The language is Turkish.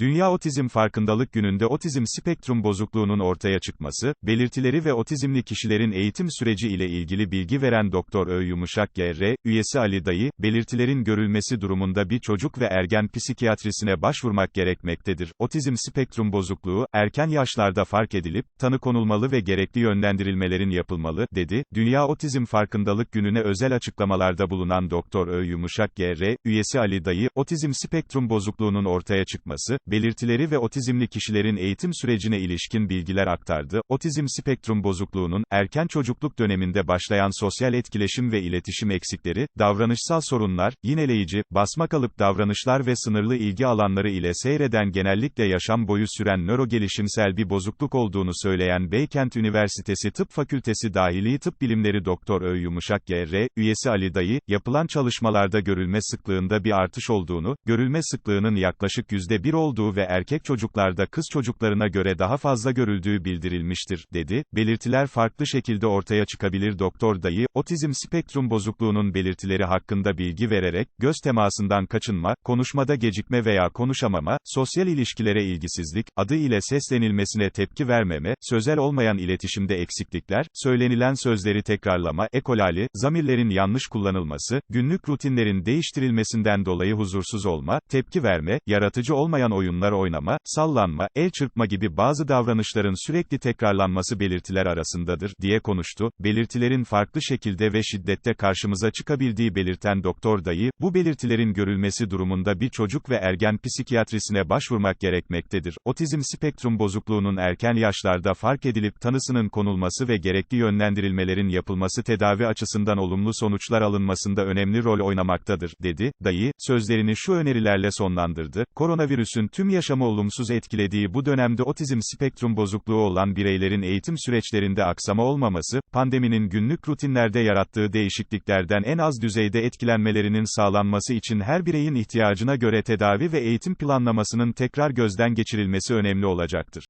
Dünya Otizm Farkındalık Günü'nde otizm spektrum bozukluğunun ortaya çıkması, belirtileri ve otizmli kişilerin eğitim süreci ile ilgili bilgi veren Doktor Ö Yumuşak GR, üyesi Ali Dayı, belirtilerin görülmesi durumunda bir çocuk ve ergen psikiyatrisine başvurmak gerekmektedir. Otizm spektrum bozukluğu, erken yaşlarda fark edilip, tanı konulmalı ve gerekli yönlendirilmelerin yapılmalı, dedi. Dünya Otizm Farkındalık Günü'ne özel açıklamalarda bulunan Doktor Ö Yumuşak GR, üyesi Ali Dayı, otizm spektrum bozukluğunun ortaya çıkması, belirtileri ve otizmli kişilerin eğitim sürecine ilişkin bilgiler aktardı. Otizm spektrum bozukluğunun, erken çocukluk döneminde başlayan sosyal etkileşim ve iletişim eksikleri, davranışsal sorunlar, yineleyici, basma kalıp davranışlar ve sınırlı ilgi alanları ile seyreden genellikle yaşam boyu süren nörogelişimsel bir bozukluk olduğunu söyleyen Beykent Üniversitesi Tıp Fakültesi Dahili Tıp Bilimleri Doktor Ö Yumuşak GR, üyesi Ali Dayı, yapılan çalışmalarda görülme sıklığında bir artış olduğunu, görülme sıklığının yaklaşık %1 olduğu ve erkek çocuklarda kız çocuklarına göre daha fazla görüldüğü bildirilmiştir, dedi. Belirtiler farklı şekilde ortaya çıkabilir Doktor Dayı, otizm spektrum bozukluğunun belirtileri hakkında bilgi vererek, göz temasından kaçınma, konuşmada gecikme veya konuşamama, sosyal ilişkilere ilgisizlik, adı ile seslenilmesine tepki vermeme, sözel olmayan iletişimde eksiklikler, söylenilen sözleri tekrarlama, ekolali, zamirlerin yanlış kullanılması, günlük rutinlerin değiştirilmesinden dolayı huzursuz olma, tepki verme, yaratıcı olmayan oyunlar oynama, sallanma, el çırpma gibi bazı davranışların sürekli tekrarlanması belirtiler arasındadır, diye konuştu. Belirtilerin farklı şekilde ve şiddette karşımıza çıkabildiği belirten doktor dayı, bu belirtilerin görülmesi durumunda bir çocuk ve ergen psikiyatrisine başvurmak gerekmektedir. Otizm spektrum bozukluğunun erken yaşlarda fark edilip tanısının konulması ve gerekli yönlendirilmelerin yapılması tedavi açısından olumlu sonuçlar alınmasında önemli rol oynamaktadır, dedi. Dayı, sözlerini şu önerilerle sonlandırdı. Koronavirüsün tüm yaşamı olumsuz etkilediği bu dönemde otizm spektrum bozukluğu olan bireylerin eğitim süreçlerinde aksama olmaması, pandeminin günlük rutinlerde yarattığı değişikliklerden en az düzeyde etkilenmelerinin sağlanması için her bireyin ihtiyacına göre tedavi ve eğitim planlamasının tekrar gözden geçirilmesi önemli olacaktır.